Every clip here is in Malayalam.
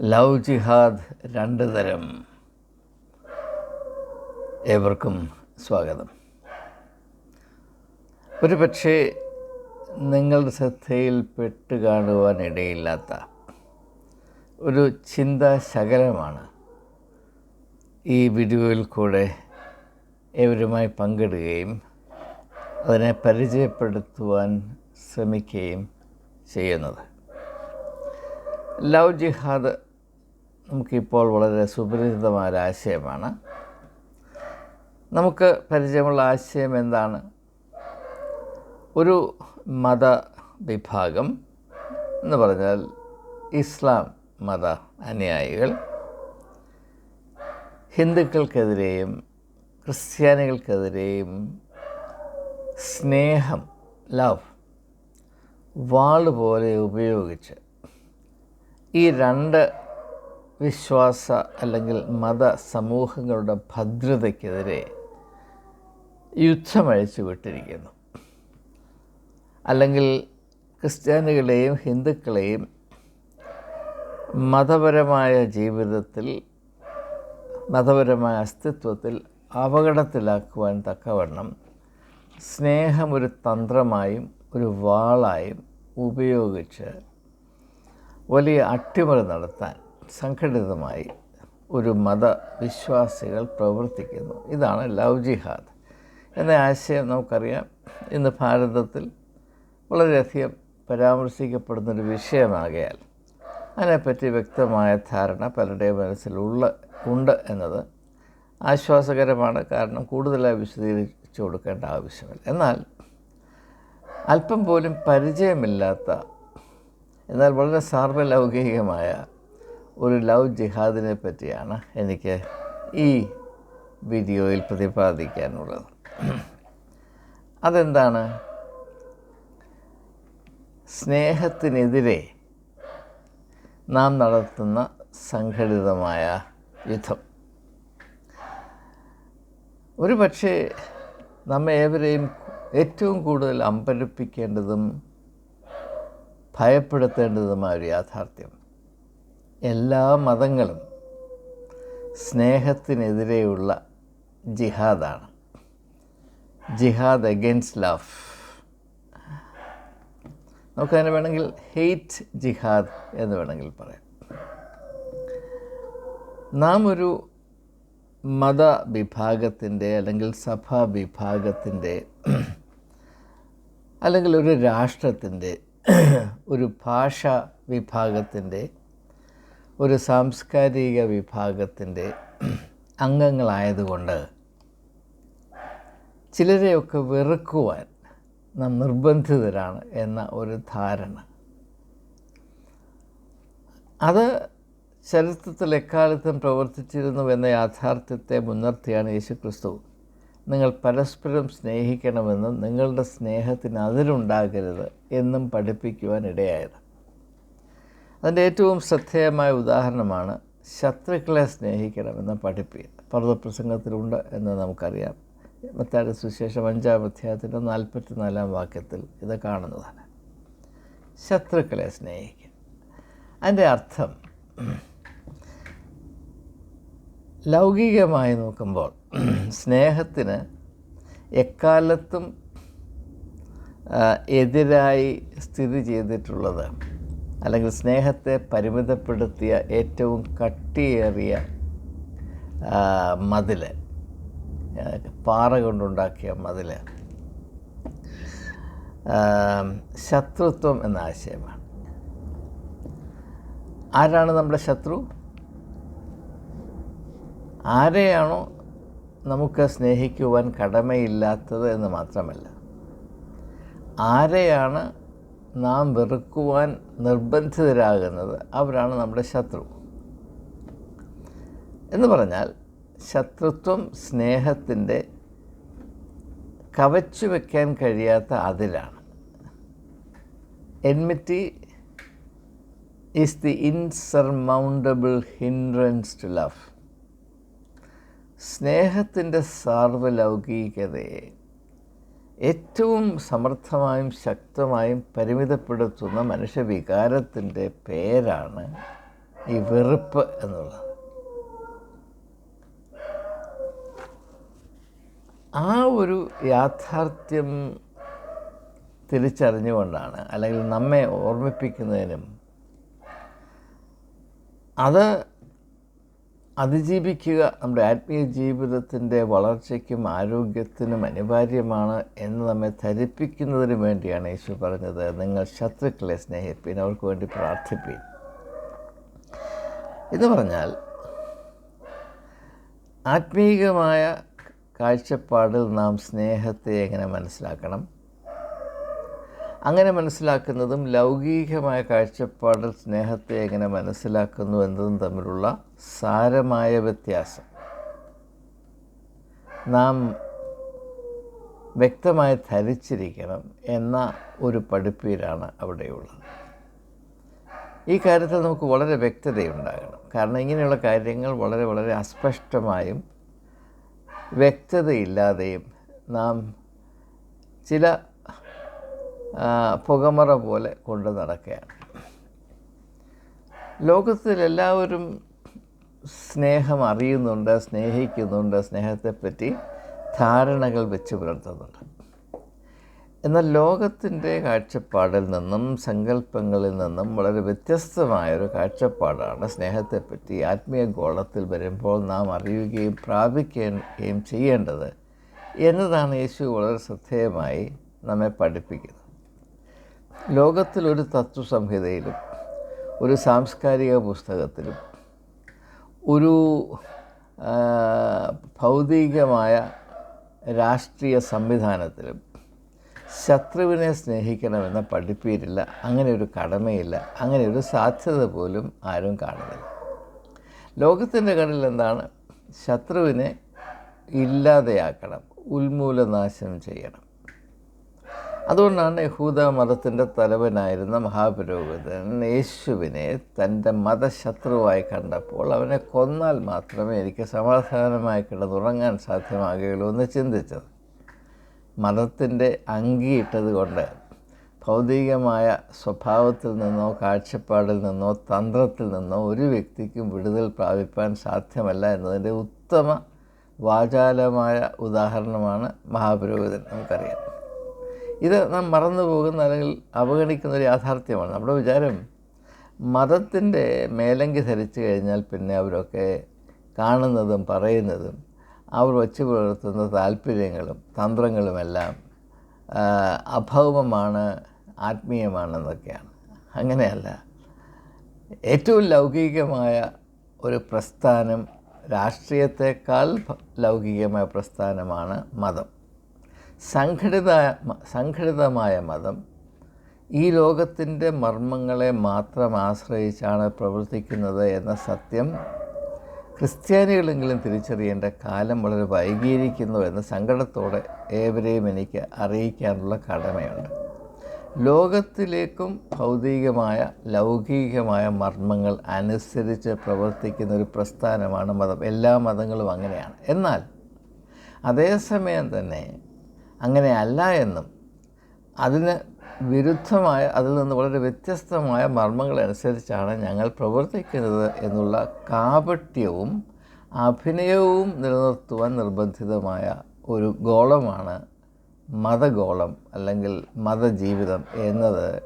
ലവ് ജിഹാദ് രണ്ട് തരം. ഏവർക്കും സ്വാഗതം. ഒരു പക്ഷേ നിങ്ങളുടെ ശ്രദ്ധയിൽപ്പെട്ട് കാണുവാൻ ഇടയില്ലാത്ത ഒരു ചിന്താശകലമാണ് ഈ വീഡിയോയിൽ കൂടെ ഏവരുമായി പങ്കിടുകയും അതിനെ പരിചയപ്പെടുത്തുവാൻ ശ്രമിക്കുകയും ചെയ്യുന്നത്. ലവ് ജിഹാദ് നമുക്കിപ്പോൾ വളരെ സുപരിചിതമായ ഒരു ആശയമാണ്. നമുക്ക് പരിചയമുള്ള ആശയം എന്താണ്? ഒരു മത വിഭാഗം എന്ന് പറഞ്ഞാൽ ഇസ്ലാം മത അനുയായികൾ ഹിന്ദുക്കൾക്കെതിരെയും ക്രിസ്ത്യാനികൾക്കെതിരെയും സ്നേഹം ലവ് വാൾ പോലെ ഉപയോഗിച്ച് ഈ രണ്ട് വിശ്വാസ അല്ലെങ്കിൽ മത സമൂഹങ്ങളുടെ ഭദ്രതയ്ക്കെതിരെ യുദ്ധമഴിച്ചു വിട്ടിരിക്കുന്നു. അല്ലെങ്കിൽ ക്രിസ്ത്യാനികളെയും ഹിന്ദുക്കളെയും മതപരമായ ജീവിതത്തിൽ മതപരമായ അസ്തിത്വത്തിൽ അപകടത്തിലാക്കുവാൻ തക്കവണ്ണം സ്നേഹം ഒരു തന്ത്രമായും ഒരു വാളായും ഉപയോഗിച്ച് വലിയ അട്ടിമറി നടത്താൻ സംഘടിതമായി ഒരു മതവിശ്വാസികൾ പ്രവർത്തിക്കുന്നു. ഇതാണ് ലവ് ജിഹാദ്. എന്ന ആശയം നമുക്കറിയാം. ഇന്ന് ഭാരതത്തിൽ വളരെയധികം പരാമർശിക്കപ്പെടുന്നൊരു വിഷയമാകയാൽ അതിനെപ്പറ്റി വ്യക്തമായ ധാരണ പലരുടെയും മനസ്സിലുള്ള ഉണ്ട് എന്നത് ആശ്വാസകരമാണ്. കാരണം കൂടുതലായി വിശദീകരിച്ചു കൊടുക്കേണ്ട ആവശ്യമില്ല. എന്നാൽ അല്പം പോലും പരിചയമില്ലാത്ത എന്നാൽ വളരെ സാർവലൗകികമായ ഒരു ലവ് ജിഹാദിനെ പറ്റിയാണ് എനിക്ക് ഈ വീഡിയോയിൽ പ്രതിപാദിക്കാനുള്ളത്. അതെന്താണ്? സ്നേഹത്തിനെതിരെ നാം നടത്തുന്ന സംഘടിതമായ യുദ്ധം. ഒരു പക്ഷേ നമ്മെ ഏവരെയും ഏറ്റവും കൂടുതൽ അമ്പരപ്പിക്കേണ്ടതും ഭയപ്പെടുത്തേണ്ടതുമായ ഒരു യാഥാർത്ഥ്യം. എല്ലാ മതങ്ങളും സ്നേഹത്തിനെതിരെയുള്ള ജിഹാദാണ്. ജിഹാദ് അഗെൻസ്റ്റ് ലവ് നമുക്കതിനെ വേണമെങ്കിൽ ഹെയ്റ്റ് ജിഹാദ് എന്ന് വേണമെങ്കിൽ പറയാം. നാം ഒരു മത വിഭാഗത്തിന്റെ അല്ലെങ്കിൽ സഭാ വിഭാഗത്തിന്റെ അല്ലെങ്കിൽ ഒരു രാഷ്ട്രത്തിന്റെ ഒരു ഭാഷ വിഭാഗത്തിന്റെ ഒരു സാംസ്കാരിക വിഭാഗത്തിന്റെ അംഗങ്ങളായതുകൊണ്ട് ചിലരെയൊക്കെ വെറുക്കുവാൻ നാം നിർബന്ധിതരാണ് എന്ന ഒരു ധാരണ. അത് ചരിത്രത്തിൽ എക്കാലത്തും പ്രവർത്തിച്ചിരുന്നുവെന്ന യാഥാർത്ഥ്യത്തെ മുൻനിർത്തിയാണ് യേശുക്രിസ്തു. നിങ്ങൾ പരസ്പരം സ്നേഹിക്കണമെന്നും നിങ്ങളുടെ സ്നേഹത്തിന് അതിരുണ്ടാകരുത് എന്നും പഠിപ്പിക്കുവാൻ ഇടയായത്. അതിന്റെ ഏറ്റവും ശ്രദ്ധേയമായ ഉദാഹരണമാണ് ശത്രുക്കളെ സ്നേഹിക്കണമെന്ന പഠിപ്പ് പർവപ്രസംഗത്തിലുണ്ട് എന്ന് നമുക്കറിയാം. മത്താരുടെ സുശേഷം അഞ്ചാം അധ്യായത്തിന്റെ നാൽപ്പത്തി നാലാം വാക്യത്തിൽ ഇത് കാണുന്നതാണ്. ശത്രുക്കളെ സ്നേഹിക്കുക. അതിന്റെ അർത്ഥം ലൗകികമായി നോക്കുമ്പോൾ സ്നേഹത്തിന് എക്കാലത്തും എതിരായി സ്ഥിതി ചെയ്തിട്ടുള്ളത് അല്ലെങ്കിൽ സ്നേഹത്തെ പരിമിതപ്പെടുത്തിയ ഏറ്റവും കട്ടിയേറിയ മതിൽ പാറ കൊണ്ടുണ്ടാക്കിയ മതിൽ ശത്രുത്വം എന്ന ആശയമാണ്. ആരാണ് നമ്മുടെ ശത്രു? ആരെയാണോ നമുക്ക് സ്നേഹിക്കുവാൻ കടമയില്ലാത്തത് എന്ന് മാത്രമല്ല ആരെയാണ് നാം വെറുക്കുവാൻ നിർബന്ധിതരാകുന്നത് അവരാണ് നമ്മുടെ ശത്രു. എന്ന് പറഞ്ഞാൽ ശത്രുത്വം സ്നേഹത്തിന്റെ കവച്ചു വയ്ക്കാൻ കഴിയാത്ത അതിലാണ്. Enmity is the insurmountable hindrance to love സ്നേഹത്തിന്റെ സാർവലൗകികതയെ ഏറ്റവും സമർത്ഥമായും ശക്തമായും പരിമിതപ്പെടുത്തുന്ന മനുഷ്യവികാരത്തിന്റെ പേരാണ് ഈ വെറുപ്പ് എന്നുള്ളത്. ആ ഒരു യാഥാർത്ഥ്യം തിരിച്ചറിഞ്ഞുകൊണ്ടാണ് അല്ലെങ്കിൽ നമ്മെ ഓർമ്മിപ്പിക്കുന്നതിനും അത് അതിജീവിക്കുക നമ്മുടെ ആത്മീയ ജീവിതത്തിന്റെ വളർച്ചയ്ക്കും ആരോഗ്യത്തിനും അനിവാര്യമാണ് എന്ന് നമ്മെ ധരിപ്പിക്കുന്നതിന് വേണ്ടിയാണ് യേശു പറഞ്ഞത്. നിങ്ങൾ ശത്രുക്കളെ സ്നേഹിപ്പിൻ അവർക്ക് വേണ്ടി പ്രാർത്ഥിപ്പിൻ. എന്ന് പറഞ്ഞാൽ ആത്മീയമായ കാഴ്ചപ്പാടിൽ നാം സ്നേഹത്തെ എങ്ങനെ മനസ്സിലാക്കണം? അങ്ങനെ മനസ്സിലാക്കുന്നതും ലൗകികമായ കാഴ്ചപ്പാടിൽ സ്നേഹത്തെ എങ്ങനെ മനസ്സിലാക്കുന്നു എന്നതും തമ്മിലുള്ള സാരമായ വ്യത്യാസം. നാം വ്യക്തമായി ധരിച്ചിരിക്കണം എന്ന ഒരു പഠിപ്പീരാണ് അവിടെയുള്ളത്. ഈ കാര്യത്തിൽ നമുക്ക് വളരെ വ്യക്തതയുണ്ടാകണം. കാരണം ഇങ്ങനെയുള്ള കാര്യങ്ങൾ വളരെ വളരെ അസ്പഷ്ടമായും വ്യക്തതയില്ലാതെയും നാം ചില പുകമറ പോലെ കൊണ്ടു നടക്കുകയാണ്. ലോകത്തിൽ എല്ലാവരും സ്നേഹം അറിയുന്നുണ്ട് സ്നേഹിക്കുന്നുണ്ട് സ്നേഹത്തെപ്പറ്റി ധാരണകൾ വെച്ച് പുലർത്തുന്നുണ്ട്. എന്നാൽ ലോകത്തിന്റെ കാഴ്ചപ്പാടിൽ നിന്നും സങ്കല്പങ്ങളിൽ നിന്നും വളരെ വ്യത്യസ്തമായൊരു കാഴ്ചപ്പാടാണ് സ്നേഹത്തെപ്പറ്റി ആത്മീയ ഗോളത്തിൽ വരുമ്പോൾ നാം അറിയുകയും പ്രാപിക്കുകയും ചെയ്യേണ്ടത് എന്നതാണ് യേശു വളരെ ശ്രദ്ധേയമായി നമ്മെ പഠിപ്പിക്കുന്നത്. ലോകത്തിലൊരു തത്വസംഹിതയിലും ഒരു സാംസ്കാരിക പുസ്തകത്തിലും ഒരു ഭൗതികമായ രാഷ്ട്രീയ സംവിധാനത്തിലും ശത്രുവിനെ സ്നേഹിക്കണമെന്ന പഠിപ്പീരില്ല അങ്ങനെ ഒരു കടമയില്ല അങ്ങനെ ഒരു സാധ്യത പോലും ആരും കാണുന്നില്ല. ലോകത്തിന്റെ കടലിൽ എന്താണ്? ശത്രുവിനെ ഇല്ലാതെയാക്കണം ഉന്മൂലനാശം ചെയ്യണം. അതുകൊണ്ടാണ് യഹൂദ മതത്തിന്റെ തലവനായിരുന്ന മഹാപുരോഹിതൻ യേശുവിനെ തന്റെ മതശത്രുവായി കണ്ടപ്പോൾ അവനെ കൊന്നാൽ മാത്രമേ എനിക്ക് സമാധാനമായി കിടന്നുറങ്ങാൻ സാധ്യമാകുകയുള്ളൂ എന്ന് ചിന്തിച്ചത്. മതത്തിന്റെ അങ്കിയിട്ടത് കൊണ്ട് ഭൗതികമായ സ്വഭാവത്തിൽ നിന്നോ കാഴ്ചപ്പാടിൽ നിന്നോ തന്ത്രത്തിൽ നിന്നോ ഒരു വ്യക്തിക്കും വിടുതൽ പ്രാപിപ്പാൻ സാധ്യമല്ല എന്നതിന്റെ ഉത്തമ വാചാലമായ ഉദാഹരണമാണ് മഹാപുരോഹിതൻ. നമുക്കറിയാം. ഇത് നാം മറന്നു പോകുന്ന അല്ലെങ്കിൽ അവഗണിക്കുന്ന ഒരു യാഥാർത്ഥ്യമാണ്. നമ്മുടെ വിചാരം മതത്തിന്റെ മേലങ്കി ധരിച്ചു കഴിഞ്ഞാൽ പിന്നെ അവരൊക്കെ കാണുന്നതും പറയുന്നതും അവർ വച്ചു പുലർത്തുന്ന താല്പര്യങ്ങളും തന്ത്രങ്ങളുമെല്ലാം അഭൗമമാണ് ആത്മീയമാണെന്നൊക്കെയാണ്. അങ്ങനെയല്ല. ഏറ്റവും ലൗകികമായ ഒരു പ്രസ്ഥാനം രാഷ്ട്രീയത്തെക്കാൾ ലൗകികമായ പ്രസ്ഥാനമാണ് മതം. സംഘടിത സംഘടിതമായ മതം ഈ ലോകത്തിന്റെ മർമ്മങ്ങളെ മാത്രം ആശ്രയിച്ചാണ് പ്രവർത്തിക്കുന്നത് എന്ന സത്യം ക്രിസ്ത്യാനികളെങ്കിലും തിരിച്ചറിയേണ്ട കാലം വളരെ വൈകിയിരിക്കുന്നു എന്ന സങ്കടത്തോടെ ഏവരെയും എനിക്ക് അറിയിക്കാനുള്ള കടമയുണ്ട്. ലോകത്തിലേക്കും ഭൗതികമായ ലൗകികമായ മർമ്മങ്ങൾ അനുസരിച്ച് പ്രവർത്തിക്കുന്ന ഒരു പ്രസ്ഥാനമാണ് മതം. എല്ലാ മതങ്ങളും അങ്ങനെയാണ്. എന്നാൽ അതേസമയം തന്നെ അങ്ങനെ അല്ല എന്നും. അതിന് വിരുദ്ധമായ അതിൽ നിന്ന് വളരെ വ്യത്യസ്തമായ മർമ്മങ്ങളനുസരിച്ചാണ് ഞങ്ങൾ പ്രവർത്തിക്കുന്നത് എന്നുള്ള കാപട്യവും അഭിനയവും നിലനിർത്തുവാൻ നിർബന്ധിതമായ ഒരു ഗോളമാണ് മതഗോളം അല്ലെങ്കിൽ മതജീവിതം എന്നത്.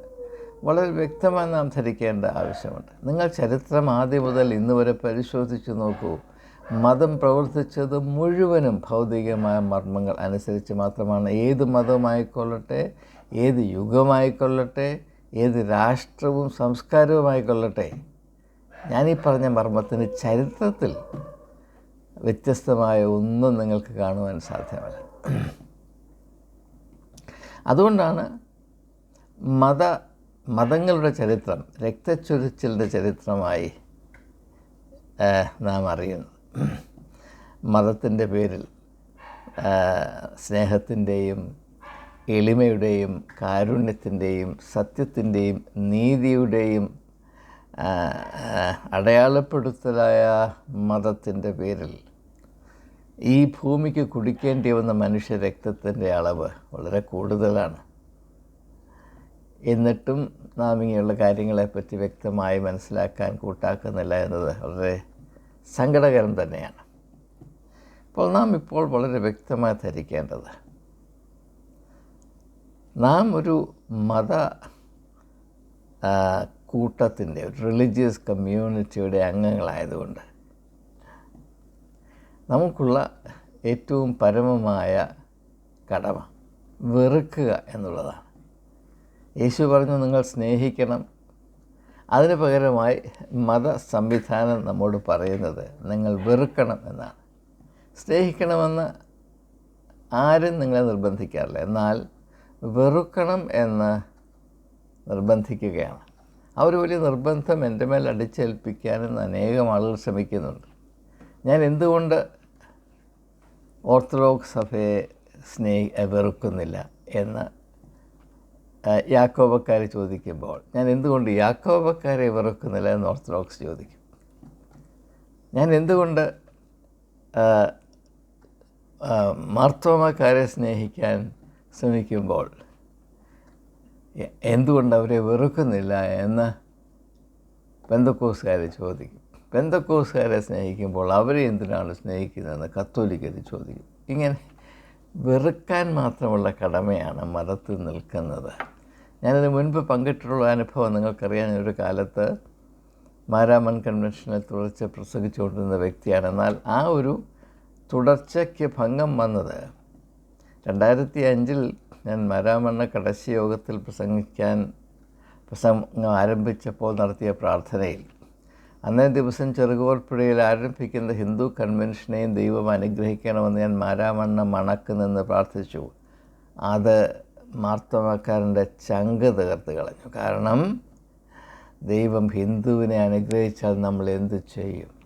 വളരെ വ്യക്തമായി നാം ധരിക്കേണ്ട ആവശ്യമുണ്ട്. നിങ്ങൾ ചരിത്രം ആദ്യം മുതൽ ഇന്ന് വരെ പരിശോധിച്ച് നോക്കൂ. മതം പ്രവർത്തിച്ചത് മുഴുവനും ഭൗതികമായ മർമ്മങ്ങൾ അനുസരിച്ച് മാത്രമാണ്. ഏത് മതമായിക്കൊള്ളട്ടെ ഏത് യുഗമായിക്കൊള്ളട്ടെ ഏത് രാഷ്ട്രവും സംസ്കാരവുമായിക്കൊള്ളട്ടെ ഞാനീ പറഞ്ഞ മർമ്മത്തിന് ചരിത്രത്തിൽ വ്യത്യസ്തമായ ഒന്നും നിങ്ങൾക്ക് കാണുവാൻ സാധ്യമല്ല. അതുകൊണ്ടാണ് മത മതങ്ങളുടെ ചരിത്രം രക്തച്ചൊരിച്ചിലിന്റെ ചരിത്രമായി നാം അറിയുന്നത്. മതത്തിന്റെ പേരിൽ സ്നേഹത്തിന്റെയും എളിമയുടെയും കാരുണ്യത്തിന്റെയും സത്യത്തിന്റെയും നീതിയുടെയും അടയാളപ്പെടുത്തലായ മതത്തിന്റെ പേരിൽ ഈ ഭൂമിക്ക് കുടിക്കേണ്ടി വന്ന മനുഷ്യ രക്തത്തിന്റെ അളവ് വളരെ കൂടുതലാണ്. എന്നിട്ടും നാം ഇങ്ങനെയുള്ള കാര്യങ്ങളെപ്പറ്റി വ്യക്തമായി മനസ്സിലാക്കാൻ കൂട്ടാക്കുന്നില്ല എന്നത് വളരെ സങ്കടകരം തന്നെയാണ്. അപ്പോൾ നാം ഇപ്പോൾ വളരെ വ്യക്തമായി ധരിക്കേണ്ടത് നാം ഒരു മത കൂട്ടത്തിന്റെ ഒരു റിലീജിയസ് കമ്മ്യൂണിറ്റിയുടെ അംഗങ്ങളായതുകൊണ്ട് നമുക്കുള്ള ഏറ്റവും പരമമായ കടമ വെറുക്കുക എന്നുള്ളതാണ്. യേശു പറഞ്ഞു നിങ്ങൾ സ്നേഹിക്കണം അതിന് പകരമായി മത സംവിധാനം നമ്മോട് പറയുന്നത് നിങ്ങൾ വെറുക്കണം എന്നാണ്. സ്നേഹിക്കണമെന്ന് ആരും നിങ്ങളെ നിർബന്ധിക്കാറില്ല. എന്നാൽ വെറുക്കണം എന്ന് നിർബന്ധിക്കുകയാണ്. ആ ഒരു വലിയ നിർബന്ധം എന്റെ മേൽ അടിച്ചേൽപ്പിക്കാനും അനേകം ആളുകൾ ശ്രമിക്കുന്നുണ്ട്. ഞാൻ എന്തുകൊണ്ട് ഓർത്തഡോക്സ് സഭയെ സ്നേഹി വെറുക്കുന്നില്ല എന്ന് യാക്കോബക്കാർ ചോദിക്കുമ്പോൾ ഞാൻ എന്തുകൊണ്ട് യാക്കോബക്കാരെ വെറുക്കുന്നില്ല എന്ന് ഓർത്തഡോക്സ് ചോദിക്കും. ഞാൻ എന്തുകൊണ്ട് മാർത്തോമക്കാരെ സ്നേഹിക്കാൻ ശ്രമിക്കുമ്പോൾ എന്തുകൊണ്ട് അവരെ വെറുക്കുന്നില്ല എന്ന് പെന്തക്കോസുകാരെ ചോദിക്കും. പെന്തക്കോസുകാരെ സ്നേഹിക്കുമ്പോൾ അവരെ എന്തിനാണ് സ്നേഹിക്കുന്നതെന്ന് കത്തോലിക്കർ ചോദിക്കും. ഇങ്ങനെ വെറുക്കാൻ മാത്രമുള്ള കടമയാണ് മതത്തിൽ നിൽക്കുന്നത്. ഞാനതിന് മുൻപ് പങ്കിട്ടിട്ടുള്ള അനുഭവം നിങ്ങൾക്കറിയാം ഒരു കാലത്ത് മാരാമൻ കൺവെൻഷനിൽ തുടർച്ച പ്രസംഗിച്ചുകൊണ്ടിരുന്ന വ്യക്തിയാണ്. എന്നാൽ ആ ഒരു തുടർച്ചയ്ക്ക് ഭംഗം വന്നത് രണ്ടായിരത്തി അഞ്ചിൽ ഞാൻ മാരാമണ്ണ കടശി യോഗത്തിൽ പ്രസംഗിക്കാൻ പ്രസംഗം ആരംഭിച്ചപ്പോൾ നടത്തിയ പ്രാർത്ഥനയിൽ. അന്നേ ദിവസം ചെറുകോൽപ്പുഴയിൽ ആരംഭിക്കുന്ന ഹിന്ദു കൺവെൻഷനെയും ദൈവം അനുഗ്രഹിക്കണമെന്ന് ഞാൻ മാരാമണ്ണ മണക്ക് നിന്ന് പ്രാർത്ഥിച്ചു. അത് മാർത്തമക്കാരന്റെ ചങ്ക് തകർത്ത് കളഞ്ഞു. കാരണം ദൈവം ഹിന്ദുവിനെ അനുഗ്രഹിച്ചാൽ നമ്മൾ എന്തു ചെയ്യും?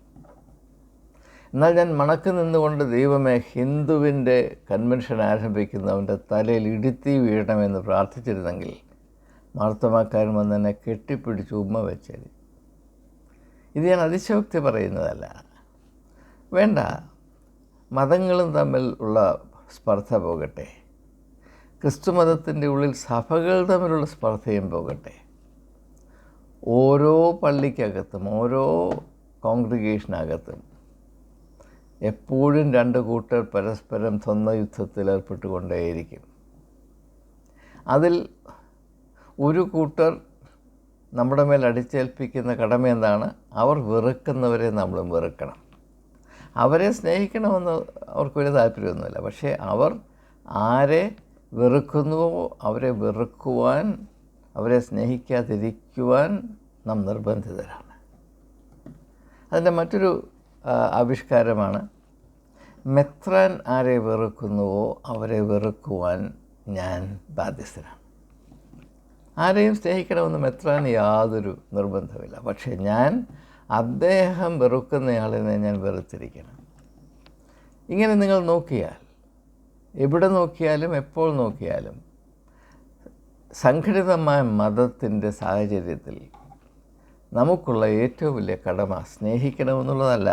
എന്നാൽ ഞാൻ മണക്ക് നിന്നുകൊണ്ട് ദൈവമേ ഹിന്ദുവിന്റെ കൺവെൻഷൻ ആരംഭിക്കുന്നവന്റെ തലയിൽ ഇടുത്തി വീഴണമെന്ന് പ്രാർത്ഥിച്ചിരുന്നെങ്കിൽ മാർത്തമാക്കാരൻ വന്ന് എന്നെ കെട്ടിപ്പിടിച്ച് ഉമ്മ വെച്ചത് ഇത് ഞാൻ അതിശയോക്തി പറയുന്നതല്ല. വേണ്ട മതങ്ങളും തമ്മിൽ ഉള്ള സ്പർദ്ധ പോകട്ടെ. ക്രിസ്തു മതത്തിന്റെ ഉള്ളിൽ സഭകൾ തമ്മിലുള്ള സ്പർദ്ധയും പോകട്ടെ. ഓരോ പള്ളിക്കകത്തും ഓരോ കോൺഗ്രിഗേഷനകത്തും എപ്പോഴും രണ്ട് കൂട്ടർ പരസ്പരം സ്വന്തം യുദ്ധത്തിൽ ഏർപ്പെട്ടുകൊണ്ടേയിരിക്കും. അതിൽ ഒരു കൂട്ടർ നമ്മുടെ മേൽ അടിച്ചേൽപ്പിക്കുന്ന കടമ എന്താണ്? അവർ വെറുക്കുന്നവരെ നമ്മളും വെറുക്കണം. അവരെ സ്നേഹിക്കണമെന്ന് അവർക്ക് വലിയ താല്പര്യമൊന്നുമില്ല. പക്ഷേ അവർ ആരെ വെറുക്കുന്നുവോ അവരെ വെറുക്കുവാൻ അവരെ സ്നേഹിക്കാതിരിക്കുവാൻ നാം നിർബന്ധിതരാണ്. അതിന്റെ മറ്റൊരു ആവിഷ്കാരമാണ് മെത്രാൻ ആരെ വെറുക്കുന്നുവോ അവരെ വെറുക്കുവാൻ ഞാൻ ബാധ്യസ്ഥനാണ്. ആരെയും സ്നേഹിക്കണമെന്ന് മെത്രാൻ യാതൊരു നിർബന്ധമില്ല പക്ഷേ ഞാൻ അദ്ദേഹം വെറുക്കുന്നയാളിനെ ഞാൻ വെറുത്തിരിക്കണം. ഇങ്ങനെ നിങ്ങൾ നോക്കിയാൽ എവിടെ നോക്കിയാലും എപ്പോൾ നോക്കിയാലും സംഘടിതമായ മതത്തിന്റെ സാഹചര്യത്തിൽ നമുക്കുള്ള ഏറ്റവും വലിയ കടമ സ്നേഹിക്കണമെന്നുള്ളതല്ല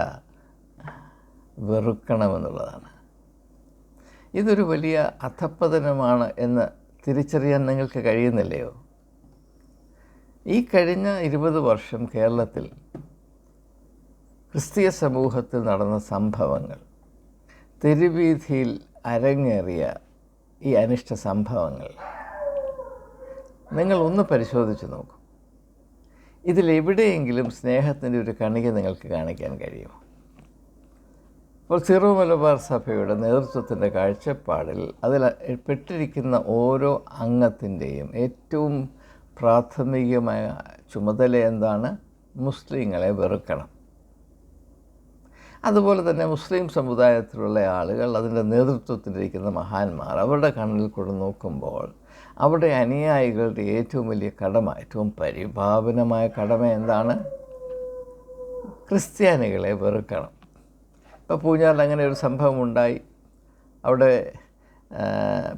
വെറുക്കണമെന്നുള്ളതാണ്. ഇതൊരു വലിയ അധപ്പതനമാണ് എന്ന് തിരിച്ചറിയാൻ നിങ്ങൾക്ക് കഴിയുന്നില്ലയോ? ഈ കഴിഞ്ഞ ഇരുപത് വർഷം കേരളത്തിൽ ക്രിസ്തീയ സമൂഹത്തിൽ നടന്ന സംഭവങ്ങൾ തെരുവീഥിയിൽ അരങ്ങേറിയ ഈ അനിഷ്ട സംഭവങ്ങൾ. നിങ്ങൾ ഒന്ന് പരിശോധിച്ച് നോക്കൂ. ഇതിലെവിടെയെങ്കിലും സ്നേഹത്തിന്റെ ഒരു കണിക നിങ്ങൾക്ക് കാണിക്കാൻ കഴിയുമോ? ഇപ്പോൾ സിറോ മലബാർ സഭയുടെ നേതൃത്വത്തിന്റെ കാഴ്ചപ്പാടിൽ അതിൽ പെട്ടിരിക്കുന്ന ഓരോ അംഗത്തിന്റെയും ഏറ്റവും പ്രാഥമികമായ ചുമതല എന്താണ്? മുസ്ലിങ്ങളെ വെറുക്കണം. അതുപോലെ തന്നെ മുസ്ലിം സമുദായത്തിലുള്ള ആളുകൾ അതിന്റെ നേതൃത്വത്തിലിരിക്കുന്ന മഹാന്മാർ അവരുടെ കണ്ണിൽ കൂടെ നോക്കുമ്പോൾ അവിടെ അനുയായികളുടെ ഏറ്റവും വലിയ കടമ ഏറ്റവും പരിഭാവനമായ കടമ എന്താണ്? ക്രിസ്ത്യാനികളെ വെറുക്കണം. ഇപ്പോൾ പൂഞ്ഞാറിൽ അങ്ങനെ ഒരു സംഭവം ഉണ്ടായി. അവിടെ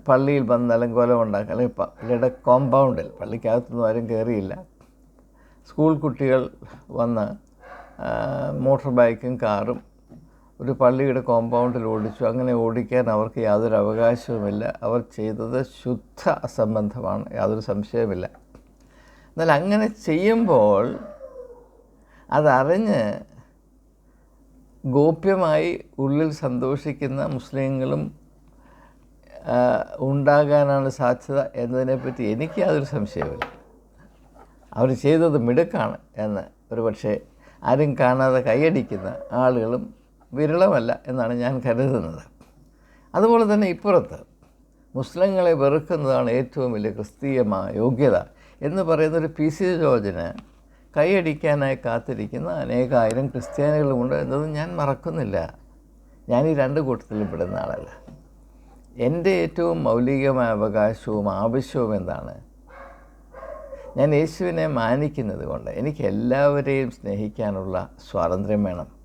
പള്ളിയിൽ വന്ന് അലങ്കോലം ഉണ്ടാക്കുക അല്ലെങ്കിൽ പള്ളിയുടെ കോമ്പൗണ്ടിൽ പള്ളിക്കകത്തൊന്നും ആരും കയറിയില്ല. സ്കൂൾ കുട്ടികൾ വന്ന് മോട്ടോർ ബൈക്കും കാറും ഒരു പള്ളിയുടെ കോമ്പൗണ്ടിൽ ഓടിച്ചു. അങ്ങനെ ഓടിക്കാൻ അവർക്ക് യാതൊരു അവകാശവുമില്ല. അവർ ചെയ്തത് ശുദ്ധ അസംബന്ധമാണ്. യാതൊരു സംശയവുമില്ല. എന്നാൽ അങ്ങനെ ചെയ്യുമ്പോൾ അതറിഞ്ഞ് ഗോപ്യമായി ഉള്ളിൽ സന്തോഷിക്കുന്ന മുസ്ലിങ്ങളും ഉണ്ടാകാനാണ് സാധ്യത എന്നതിനെപ്പറ്റി എനിക്ക് യാതൊരു സംശയവുമില്ല. അവർ ചെയ്തത് മിടുക്കാണ് എന്ന്. ഒരു പക്ഷേ ആരും കാണാതെ കൈയടിക്കുന്ന ആളുകളും വിരളമല്ല എന്നാണ് ഞാൻ കരുതുന്നത്. അതുപോലെ തന്നെ ഇപ്പുറത്ത് മുസ്ലിങ്ങളെ വെറുക്കുന്നതാണ് ഏറ്റവും വലിയ ക്രിസ്തീയമായ യോഗ്യത എന്ന് പറയുന്നൊരു പി സി ജോർജിന് കൈയടിക്കാനായി കാത്തിരിക്കുന്ന അനേകായിരം ക്രിസ്ത്യാനികളുമുണ്ട് എന്നത് ഞാൻ മറക്കുന്നില്ല. ഞാൻ ഈ രണ്ട് കൂട്ടത്തിലും പെടുന്ന ആളല്ല. എന്റെ ഏറ്റവും മൗലികമായ അവകാശവും ആവശ്യവും എന്താണ്? ഞാൻ യേശുവിനെ മാനിക്കുന്നത് കൊണ്ട് എനിക്ക് എല്ലാവരെയും സ്നേഹിക്കാനുള്ള സ്വാതന്ത്ര്യം വേണം.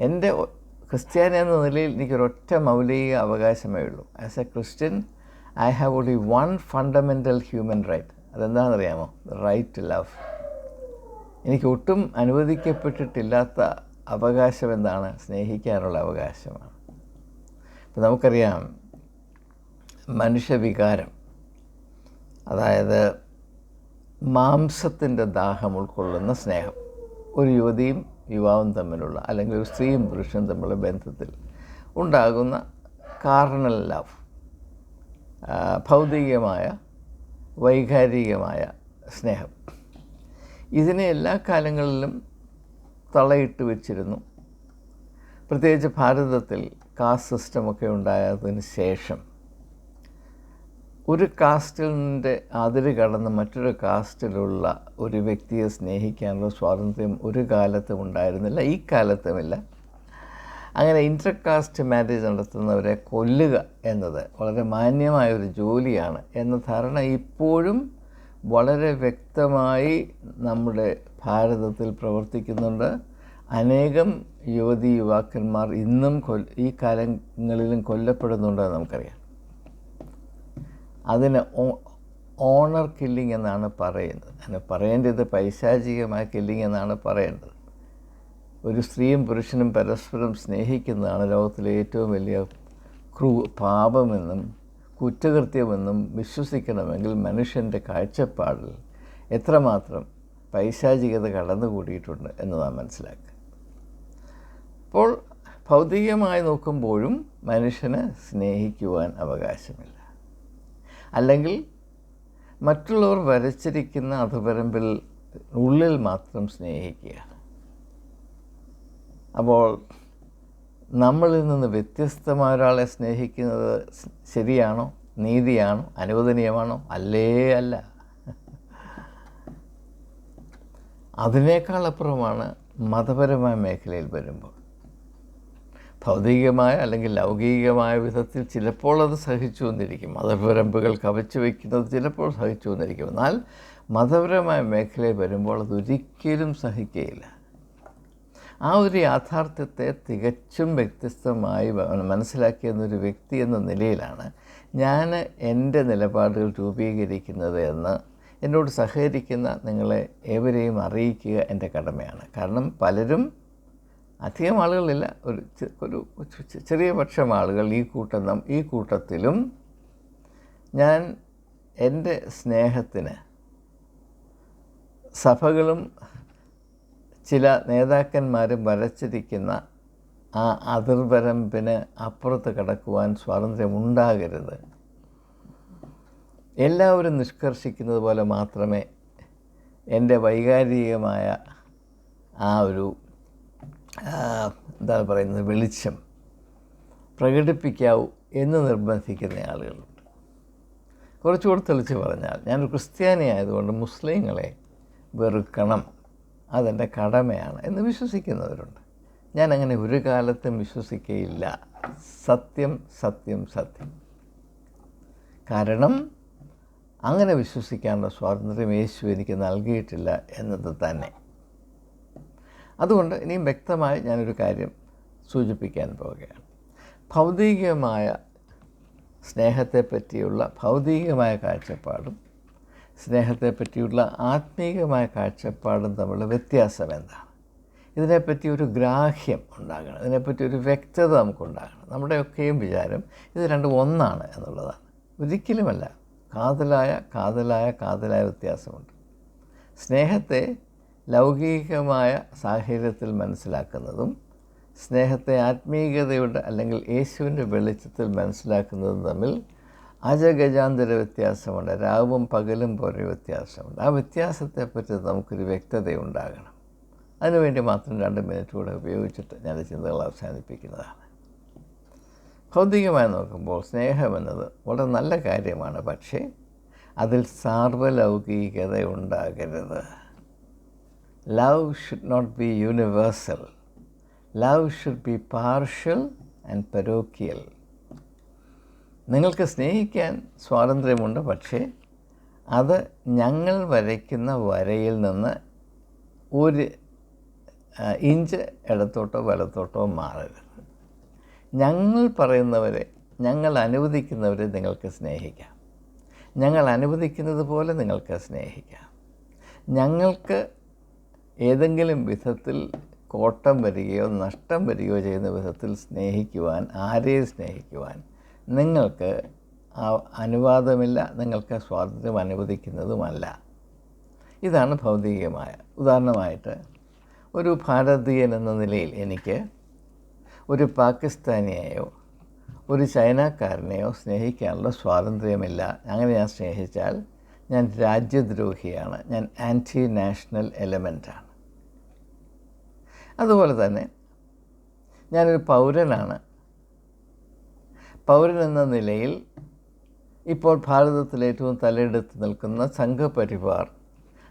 എന്റെ ക്രിസ്ത്യാനി എന്ന നിലയിൽ എനിക്കൊരൊറ്റ മൗലിക അവകാശമേ ഉള്ളൂ. As a Christian I have only one fundamental human right അതെന്താണെന്നറിയാമോ? Right to love എനിക്ക് ഒട്ടും അനുവദിക്കപ്പെട്ടിട്ടില്ലാത്ത അവകാശം എന്താണ്? സ്നേഹിക്കാനുള്ള അവകാശമാണ്. ഇപ്പം നമുക്കറിയാം മനുഷ്യവികാരം അതായത് മാംസത്തിന്റെ ദാഹം ഉൾക്കൊള്ളുന്ന സ്നേഹം. ഒരു യുവതിയും യുവാവും തമ്മിലുള്ള അല്ലെങ്കിൽ ഒരു സ്ത്രീയും പുരുഷനും തമ്മിലുള്ള ബന്ധത്തിൽ ഉണ്ടാകുന്ന കാർണൽ ലവ് ഭൗതികമായ വൈകാരികമായ സ്നേഹം. ഇതിനെ എല്ലാ കാലങ്ങളിലും തളയിട്ട് വെച്ചിരുന്നു. പ്രത്യേകിച്ച് ഭാരതത്തിൽ കാസ്റ്റ് സിസ്റ്റമൊക്കെ ഉണ്ടായതിന് ശേഷം ഒരു കാസ്റ്റിന്റെ അതിര് കടന്ന് മറ്റൊരു കാസ്റ്റിലുള്ള ഒരു വ്യക്തിയെ സ്നേഹിക്കാനുള്ള സ്വാതന്ത്ര്യം ഒരു കാലത്തും ഉണ്ടായിരുന്നില്ല ഈ കാലത്തുമില്ല. അങ്ങനെ ഇന്റർ കാസ്റ്റ് മാരേജ് നടത്തുന്നവരെ കൊല്ലുക എന്നത് വളരെ മാന്യമായ ഒരു ജോലിയാണ് എന്ന ധാരണ ഇപ്പോഴും വളരെ വ്യക്തമായി നമ്മുടെ ഭാരതത്തിൽ പ്രവർത്തിക്കുന്നുണ്ട്. അനേകം യുവതി യുവാക്കന്മാർ ഇന്നും കൊ ഈ കാലങ്ങളിലും കൊല്ലപ്പെടുന്നുണ്ടെന്ന് നമുക്കറിയാം. അതിന് ഓണർ കില്ലിംഗ് എന്നാണ് പറയുന്നത്. അതിന് പറയേണ്ടത് പൈശാചികമായ കില്ലിംഗ് എന്നാണ് പറയേണ്ടത്. ഒരു സ്ത്രീയും പുരുഷനും പരസ്പരം സ്നേഹിക്കുന്നതാണ് ലോകത്തിലെ ഏറ്റവും വലിയ ക്രൂ പാപമെന്നും കുറ്റകൃത്യമെന്നും വിശ്വസിക്കണമെങ്കിൽ മനുഷ്യന്റെ കാഴ്ചപ്പാടിൽ എത്രമാത്രം പൈശാചികത കടന്നുകൂടിയിട്ടുണ്ട് എന്ന് നാം മനസ്സിലാക്കുക. അപ്പോൾ ഭൗതികമായി നോക്കുമ്പോഴും മനുഷ്യനെ സ്നേഹിക്കുവാൻ അവകാശമില്ല. അല്ലെങ്കിൽ മറ്റുള്ളവർ വരച്ചിരിക്കുന്ന അധപരമ്പിൽ ഉള്ളിൽ മാത്രം സ്നേഹിക്കുക അപ്പോൾ നമ്മളിൽ നിന്ന് വ്യത്യസ്തമായ ഒരാളെ സ്നേഹിക്കുന്നത് ശരിയാണോ? നീതിയാണോ? അനുവദനീയമാണോ? അല്ലേ അല്ല. അതിനേക്കാളപ്പുറമാണ് മതപരമായ മേഖലയിൽ വരുമ്പോൾ ഭൗതികമായ അല്ലെങ്കിൽ ലൗകികമായ വിധത്തിൽ ചിലപ്പോൾ അത് സഹിച്ചു വന്നിരിക്കും. മതപരമ്പുകൾ കവച്ചു വയ്ക്കുന്നത് ചിലപ്പോൾ സഹിച്ചു വന്നിരിക്കും. എന്നാൽ മതപരമായ മേഖലയിൽ വരുമ്പോൾ അതൊരിക്കലും സഹിക്കുകയില്ല. ആ ഒരു യാഥാർത്ഥ്യത്തെ തികച്ചും വ്യത്യസ്തമായി മനസ്സിലാക്കിയെന്നൊരു വ്യക്തി എന്ന നിലയിലാണ് ഞാൻ എന്റെ നിലപാടുകൾ രൂപീകരിക്കുന്നത് എന്ന് എന്നോട് സഹകരിക്കുന്ന നിങ്ങളെ ഏവരെയും അറിയിക്കുക എന്റെ കടമയാണ്. കാരണം പലരും അധികം ആളുകളില്ല. ഒരു ഒരു ചെറിയ പക്ഷം ആളുകൾ ഈ കൂട്ടം ഈ കൂട്ടത്തിലും ഞാൻ എന്റെ സ്നേഹത്തിന് സഭകളും ചില നേതാക്കന്മാരും വരച്ചിരിക്കുന്ന ആ അതിർവരമ്പിന് അപ്പുറത്ത് കടക്കുവാൻ സ്വാതന്ത്ര്യമുണ്ടാകരുത്. എല്ലാവരും നിഷ്കർഷിക്കുന്നത് പോലെ മാത്രമേ എന്റെ വൈകാരികമായ ആ ഒരു എന്താണ് പറയുന്നത് വെളിച്ചം പ്രകടിപ്പിക്കാവൂ എന്ന് നിർബന്ധിക്കുന്ന ആളുകളുണ്ട്. കുറച്ചുകൂടെ തെളിച്ച് പറഞ്ഞാൽ ഞാനൊരു ക്രിസ്ത്യാനി ആയതുകൊണ്ട് മുസ്ലിങ്ങളെ വെറുക്കണം അതെന്റെ കടമയാണ് എന്ന് വിശ്വസിക്കുന്നവരുണ്ട്. ഞാൻ അങ്ങനെ ഒരു കാലത്തും വിശ്വസിക്കുകയില്ല സത്യം സത്യം സത്യം. കാരണം അങ്ങനെ വിശ്വസിക്കാനുള്ള സ്വാതന്ത്ര്യം യേശു എനിക്ക് നൽകിയിട്ടില്ല എന്നത് തന്നെ. അതുകൊണ്ട് ഇനിയും വ്യക്തമായി ഞാനൊരു കാര്യം സൂചിപ്പിക്കാൻ പോവുകയാണ്. ഭൗതികമായ സ്നേഹത്തെ പറ്റിയുള്ള ഭൗതികമായ കാഴ്ചപ്പാടും സ്നേഹത്തെ പറ്റിയുള്ള ആത്മീകമായ കാഴ്ചപ്പാടും തമ്മിലുള്ള വ്യത്യാസം എന്താണ്? ഇതിനെപ്പറ്റി ഒരു ഗ്രാഹ്യം ഉണ്ടാകണം ഇതിനെപ്പറ്റി ഒരു വ്യക്തത നമുക്കുണ്ടാകണം. നമ്മുടെയൊക്കെയും വിചാരം ഇത് രണ്ടും ഒന്നാണ് എന്നുള്ളതാണ്. ഒരിക്കലുമല്ല കാതലായ കാതലായ കാതലായ വ്യത്യാസമുണ്ട്. സ്നേഹത്തെ ലൗകികമായ സാഹചര്യത്തിൽ മനസ്സിലാക്കുന്നതും സ്നേഹത്തെ ആത്മീയതയുടെ അല്ലെങ്കിൽ യേശുവിന്റെ വെളിച്ചത്തിൽ മനസ്സിലാക്കുന്നതും തമ്മിൽ അജഗജാന്തര വ്യത്യാസമുണ്ട്. രാവും പകലും പോലെ വ്യത്യാസമുണ്ട്. ആ വ്യത്യാസത്തെപ്പറ്റി നമുക്കൊരു വ്യക്തത ഉണ്ടാകണം അതിനുവേണ്ടി മാത്രം രണ്ട് മിനിറ്റ് കൂടെ ഉപയോഗിച്ചിട്ട് ഞാൻ ചിന്തകൾ അവസാനിപ്പിക്കുന്നതാണ്. ഭൗതികമായി നോക്കുമ്പോൾ സ്നേഹമെന്നത് വളരെ നല്ല കാര്യമാണ്. പക്ഷേ അതിൽ സാർവലൗകികത ഉണ്ടാകരുത്. Love should not be universal love should be partial and parochial നിങ്ങൾക്ക് സ്നേഹിക്കാൻ സ്വാതന്ത്ര്യമുണ്ട് പക്ഷേ അത് ഞങ്ങൾ വരയ്ക്കുന്ന വരയിൽ നിന്ന് ഒരു ഇഞ്ച് ഇടത്തോട്ടോ വലത്തോട്ടോ മാറരുത്. ഞങ്ങൾ പറയുന്നവരെ ഞങ്ങൾ അനുവദിക്കുന്നവരെ നിങ്ങൾക്ക് സ്നേഹിക്കാം. ഞങ്ങൾ അനുവദിക്കുന്നത് പോലെ നിങ്ങൾക്ക് സ്നേഹിക്കാം. ഞങ്ങൾക്ക് ഏതെങ്കിലും വിധത്തിൽ കോട്ടം വരികയോ നഷ്ടം വരികയോ ചെയ്യുന്ന വിധത്തിൽ സ്നേഹിക്കുവാൻ ആരെയും സ്നേഹിക്കുവാൻ നിങ്ങൾക്ക് അനുവാദമില്ല നിങ്ങൾക്ക് സ്വാതന്ത്ര്യം അനുവദിക്കുന്നതുമല്ല. ഇതാണ് ഭൗതികമായ. ഉദാഹരണമായിട്ട് ഒരു ഭാരതീയൻ എന്ന നിലയിൽ എനിക്ക് ഒരു പാകിസ്ഥാനിയെയോ ഒരു ചൈനക്കാരനെയോ സ്നേഹിക്കാനുള്ള സ്വാതന്ത്ര്യമില്ല. അങ്ങനെ ഞാൻ സ്നേഹിച്ചാൽ ഞാൻ രാജ്യദ്രോഹിയാണ്. ഞാൻ ആന്റി നാഷണൽ എലമെന്റാണ് അതുപോലെ തന്നെ ഞാനൊരു പൗരനാണ്. പൗരൻ എന്ന നിലയിൽ ഇപ്പോൾ ഭാരതത്തിൽ ഏറ്റവും തലയെടുത്ത് നിൽക്കുന്ന സംഘപരിവാർ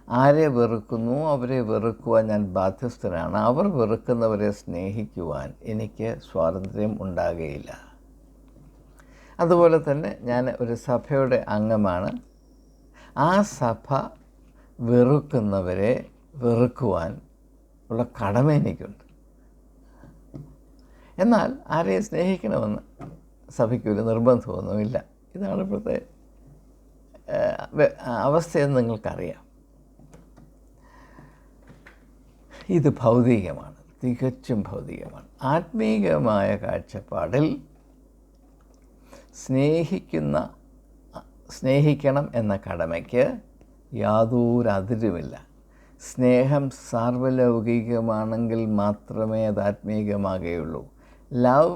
ആരെ വെറുക്കുന്നു അവരെ വെറുക്കുവാൻ ഞാൻ ബാധ്യസ്ഥനാണ്. അവർ വെറുക്കുന്നവരെ സ്നേഹിക്കുവാൻ എനിക്ക് സ്വാതന്ത്ര്യം ഉണ്ടാകുകയില്ല. അതുപോലെ തന്നെ ഞാൻ ഒരു സഭയുടെ അംഗമാണ്. ആ സഭ വെറുക്കുന്നവരെ വെറുക്കുവാൻ ഉള്ള കടമ എനിക്കുണ്ട്. എന്നാൽ ആരെയും സ്നേഹിക്കണമെന്ന് സഭയ്ക്ക് ഒരു നിർബന്ധമൊന്നുമില്ല. ഇതാണ് ഇപ്പോഴത്തെ അവസ്ഥയെന്ന് നിങ്ങൾക്കറിയാം. ഇത് ഭൗതികമാണ് തികച്ചും ഭൗതികമാണ്. ആത്മീകമായ കാഴ്ചപ്പാടിൽ സ്നേഹിക്കുന്ന സ്നേഹിക്കണം എന്ന കടമയ്ക്ക് യാതൊരു അതിരുമില്ല. സ്നേഹം സാർവലൗകികമാണെങ്കിൽ മാത്രമേ അത് ആത്മീകമാകുകയുള്ളൂ. Love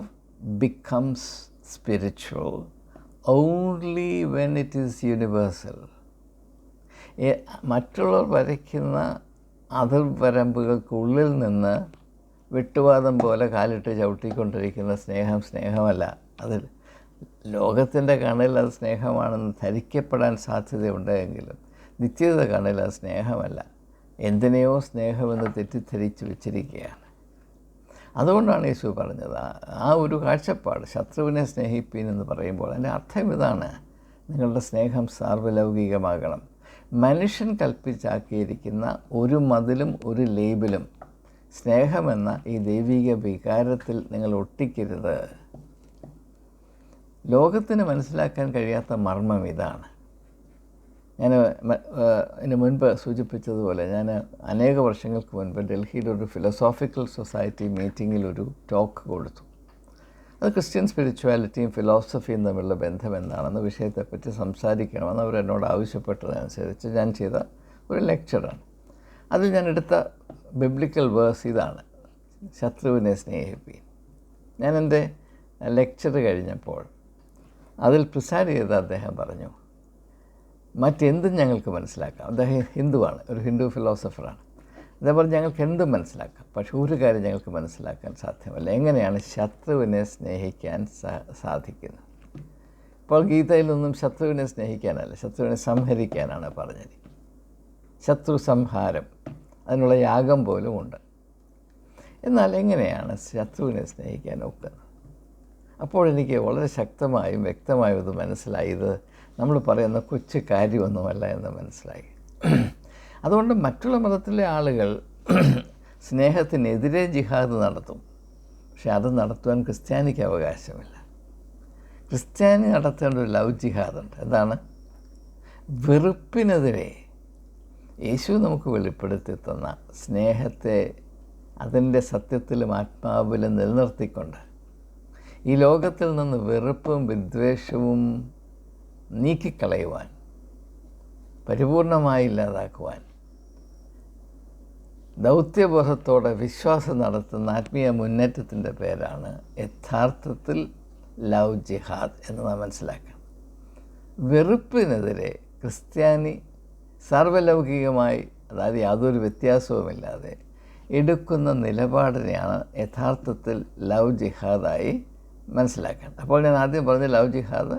becomes spiritual only when it is universal മറ്റുള്ളവർ വരയ്ക്കുന്ന അതിർവരമ്പുകൾക്കുള്ളിൽ നിന്ന് വിട്ടുവാദം പോലെ കാലിട്ട് ചവിട്ടിക്കൊണ്ടിരിക്കുന്ന സ്നേഹം സ്നേഹമല്ല. അത് ലോകത്തിന്റെ കണ്ണിൽ അത് സ്നേഹമാണെന്ന് ധരിക്കപ്പെടാൻ സാധ്യതയുണ്ടെങ്കിലും നിത്യത കണ്ണിൽ അത് സ്നേഹമല്ല. എന്തിനെയോ സ്നേഹമെന്ന് തെറ്റിദ്ധരിച്ച് വെച്ചിരിക്കുകയാണ്. അതുകൊണ്ടാണ് യേശു പറഞ്ഞത് ആ ഒരു കാഴ്ചപ്പാട് ശത്രുവിനെ സ്നേഹിപ്പീൻ എന്ന് പറയുമ്പോൾ അതിന്റെ അർത്ഥം ഇതാണ്. നിങ്ങളുടെ സ്നേഹം സാർവലൗകികമാകണം. മനുഷ്യൻ കൽപ്പിച്ചാക്കിയിരിക്കുന്ന ഒരു മതിലും ഒരു ലേബിലും സ്നേഹമെന്ന ഈ ദൈവിക വികാരത്തിൽ നിങ്ങൾ ഒട്ടിക്കരുത്. ലോകത്തിന് മനസ്സിലാക്കാൻ കഴിയാത്ത മർമ്മം ഇതാണ്. ഞാൻ ഇതിന് മുൻപ് സൂചിപ്പിച്ചതുപോലെ ഞാൻ അനേക വർഷങ്ങൾക്ക് മുൻപ് ഡൽഹിയിൽ ഒരു ഫിലോസോഫിക്കൽ സൊസൈറ്റി മീറ്റിങ്ങിൽ ഒരു ടോക്ക് കൊടുത്തു. അത് ക്രിസ്ത്യൻ സ്പിരിച്വാലിറ്റിയും ഫിലോസഫിയും തമ്മിലുള്ള ബന്ധം എന്താണെന്ന് വിഷയത്തെപ്പറ്റി സംസാരിക്കണമെന്ന് അവർ എന്നോട് ആവശ്യപ്പെട്ടതനുസരിച്ച് ഞാൻ ചെയ്ത ഒരു ലെക്ചറാണ് അതിൽ ഞാൻ എടുത്ത ബിബ്ലിക്കൽ വേഴ്സ് ഇതാണ് ശത്രുവിനെ സ്നേഹിപ്പീൻ. ഞാൻ എന്റെ ലെക്ചർ കഴിഞ്ഞപ്പോൾ അതിൽ പ്രിസൈഡ് ചെയ്ത് അദ്ദേഹം പറഞ്ഞു. മറ്റെന്തും ഞങ്ങൾക്ക് മനസ്സിലാക്കാം. അദ്ദേഹം ഹിന്ദുവാണ് ഒരു ഹിന്ദു ഫിലോസഫറാണ്. അതേപോലെ ഞങ്ങൾക്ക് എന്തും മനസ്സിലാക്കാം. പക്ഷേ ഒരു കാര്യം ഞങ്ങൾക്ക് മനസ്സിലാക്കാൻ സാധ്യമല്ല. എങ്ങനെയാണ് ശത്രുവിനെ സ്നേഹിക്കാൻ സാധിക്കുന്നത്? ഇപ്പോൾ ഗീതയിൽ നിന്നും ശത്രുവിനെ സ്നേഹിക്കാനല്ല ശത്രുവിനെ സംഹരിക്കാനാണ് പറഞ്ഞത്. ശത്രു സംഹാരം അതിനുള്ള യാഗം പോലും ഉണ്ട്. എന്നാൽ എങ്ങനെയാണ് ശത്രുവിനെ സ്നേഹിക്കാൻ ഒക്കുന്നത്? അപ്പോൾ എനിക്ക് വളരെ ശക്തമായും വ്യക്തമായും ഇത് മനസ്സിലായി. ഇത് നമ്മൾ പറയുന്ന കൊച്ചു കാര്യമൊന്നുമല്ല എന്ന് മനസ്സിലായി. അതുകൊണ്ട് മറ്റുള്ള മതത്തിലെ ആളുകൾ സ്നേഹത്തിനെതിരെ ജിഹാദ് നടത്തും. പക്ഷെ അത് നടത്തുവാൻ ക്രിസ്ത്യാനിക്ക് അവകാശമില്ല. ക്രിസ്ത്യാനി നടത്തേണ്ട ഒരു ലവ് ജിഹാദുണ്ട്. എന്താണ്? വെറുപ്പിനെതിരെ. യേശു നമുക്ക് വെളിപ്പെടുത്തി തന്ന സ്നേഹത്തെ അതിന്റെ സത്യത്തിലും ആത്മാവിലും നിലനിർത്തിക്കൊണ്ട് ഈ ലോകത്തിൽ നിന്ന് വെറുപ്പും വിദ്വേഷവും നീക്കിക്കളയുവാൻ പരിപൂർണമായി ഇല്ലാതാക്കുവാൻ ദൗത്യബോധത്തോടെ വിശ്വാസം നടത്തുന്ന ആത്മീയ മുന്നേറ്റത്തിന്റെ പേരാണ് യഥാർത്ഥത്തിൽ ലവ് ജിഹാദ് എന്ന് നാം മനസ്സിലാക്കണം. വെറുപ്പിനെതിരെ ക്രിസ്ത്യാനി സർവലൗകികമായി അതായത് യാതൊരു വ്യത്യാസവുമില്ലാതെ എടുക്കുന്ന നിലപാടിനെയാണ് യഥാർത്ഥത്തിൽ ലവ് ജിഹാദായി മനസ്സിലാക്കേണ്ടത് അപ്പോൾ ഞാൻ ആദ്യം പറഞ്ഞ ലവ് ജിഹാദ്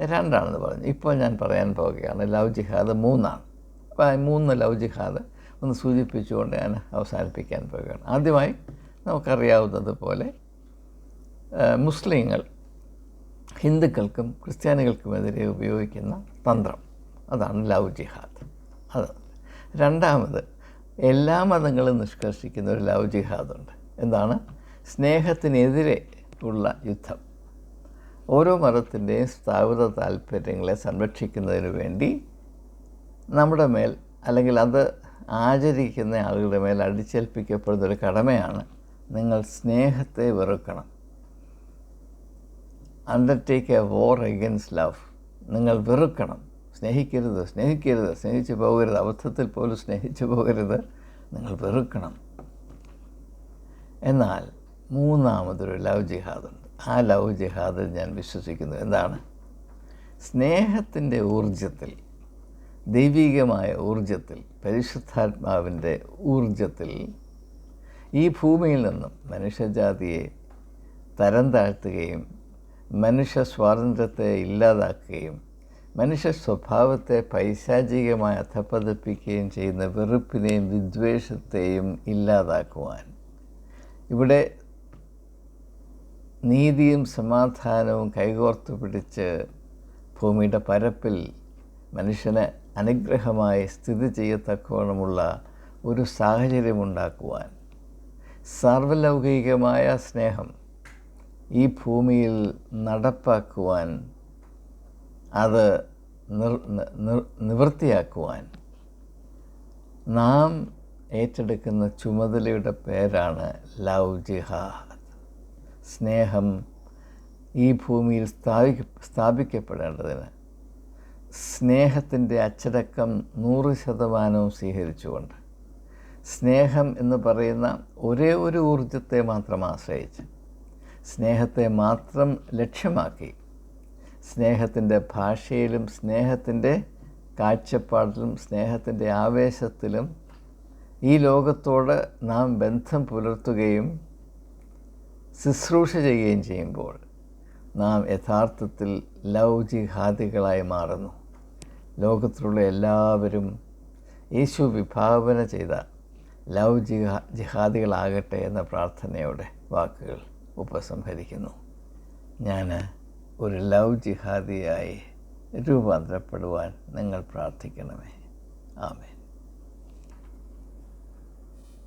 രണ്ടാണെന്ന് പറഞ്ഞു. ഇപ്പോൾ ഞാൻ പറയാൻ പോവുകയാണ് ലവ് ജിഹാദ് മൂന്നാണ്. അപ്പോൾ മൂന്ന് ലവ് ജിഹാദ് ഒന്ന് സൂചിപ്പിച്ചുകൊണ്ട് ഞാൻ അവസാനിപ്പിക്കാൻ പോവുകയാണ്. ആദ്യമായി നമുക്കറിയാവുന്നതുപോലെ മുസ്ലിങ്ങൾ ഹിന്ദുക്കൾക്കും ക്രിസ്ത്യാനികൾക്കുമെതിരെ ഉപയോഗിക്കുന്ന തന്ത്രം. അതാണ് ലവ് ജിഹാദ്. അത് രണ്ടാമത് എല്ലാ മതങ്ങളും നിഷ്കർഷിക്കുന്ന ഒരു ലവ് ജിഹാദുണ്ട് എന്താണ്? സ്നേഹത്തിനെതിരെ ഉള്ള യുദ്ധം. ഓരോ മതത്തിന്റെയും സ്ഥാപിത താല്പര്യങ്ങളെ സംരക്ഷിക്കുന്നതിന് വേണ്ടി നമ്മുടെ മേൽ അല്ലെങ്കിൽ അത് ആചരിക്കുന്ന ആളുകളുടെ മേൽ അടിച്ചേൽപ്പിക്കപ്പെടുന്നൊരു കടമയാണ് നിങ്ങൾ സ്നേഹത്തെ വെറുക്കണം. Undertake a war against love നിങ്ങൾ വെറുക്കണം. സ്നേഹിക്കരുത് സ്നേഹിക്കരുത്. സ്നേഹിച്ചു പോകരുത്. അബദ്ധത്തിൽ പോലും സ്നേഹിച്ചു പോകരുത്. നിങ്ങൾ വെറുക്കണം. എന്നാൽ മൂന്നാമതൊരു ലവ് ജിഹാദുണ്ട്. ആ ലവ് ജിഹാദിൽ ഞാൻ വിശ്വസിക്കുന്നു. എന്താണ്? സ്നേഹത്തിന്റെ ഊർജത്തിൽ ദൈവികമായ ഊർജത്തിൽ പരിശുദ്ധാത്മാവിന്റെ ഊർജത്തിൽ ഈ ഭൂമിയിൽ നിന്നും മനുഷ്യജാതിയെ തരം താഴ്ത്തുകയും മനുഷ്യ സ്വാതന്ത്ര്യത്തെ ഇല്ലാതാക്കുകയും മനുഷ്യ സ്വഭാവത്തെ പൈശാചികമായി അധപ്പതിപ്പിക്കുകയും ചെയ്യുന്ന വെറുപ്പിനെയും വിദ്വേഷത്തെയും ഇല്ലാതാക്കുവാൻ. ഇവിടെ നീതിയും സമാധാനവും കൈകോർത്ത് പിടിച്ച് ഭൂമിയുടെ പരപ്പിൽ മനുഷ്യന് അനുഗ്രഹമായി സ്ഥിതി ചെയ്യത്തക്കവണ്ണമുള്ള ഒരു സാഹചര്യമുണ്ടാക്കുവാൻ സാർവലൗകികമായ സ്നേഹം ഈ ഭൂമിയിൽ നടപ്പാക്കുവാൻ അത് നിവൃത്തിയാക്കുവാൻ നാം ഏറ്റെടുക്കുന്ന ചുമതലയുടെ പേരാണ് ലവ് ജിഹാദ് സ്നേഹം ഈ ഭൂമിയിൽ സ്ഥാപി സ്ഥാപിക്കപ്പെടേണ്ടതിന് സ്നേഹത്തിന്റെ അച്ചടക്കം നൂറ് ശതമാനവും സ്വീകരിച്ചുകൊണ്ട് സ്നേഹം എന്ന് പറയുന്ന ഒരേ ഒരു ഊർജത്തെ മാത്രം ആശ്രയിച്ച് സ്നേഹത്തെ മാത്രം ലക്ഷ്യമാക്കി സ്നേഹത്തിന്റെ ഭാഷയിലും സ്നേഹത്തിന്റെ കാഴ്ചപ്പാടിലും സ്നേഹത്തിന്റെ ആവേശത്തിലും ഈ ലോകത്തോട് നാം ബന്ധം പുലർത്തുകയും ശുശ്രൂഷ ചെയ്യുകയും ചെയ്യുമ്പോൾ നാം യഥാർത്ഥത്തിൽ ലവ് ജിഹാദികളായി മാറുന്നു. ലോകത്തിലുള്ള എല്ലാവരും യേശു വിഭാവന ചെയ്ത ലവ് ജിഹാ ജിഹാദികളാകട്ടെ എന്ന പ്രാർത്ഥനയോടെ വാക്കുകൾ ഉപസംഹരിക്കുന്നു. ഞാൻ ഒരു ലവ് ജിഹാദിയായി രൂപാന്തരപ്പെടുവാൻ നിങ്ങൾ പ്രാർത്ഥിക്കണമേ. ആമേ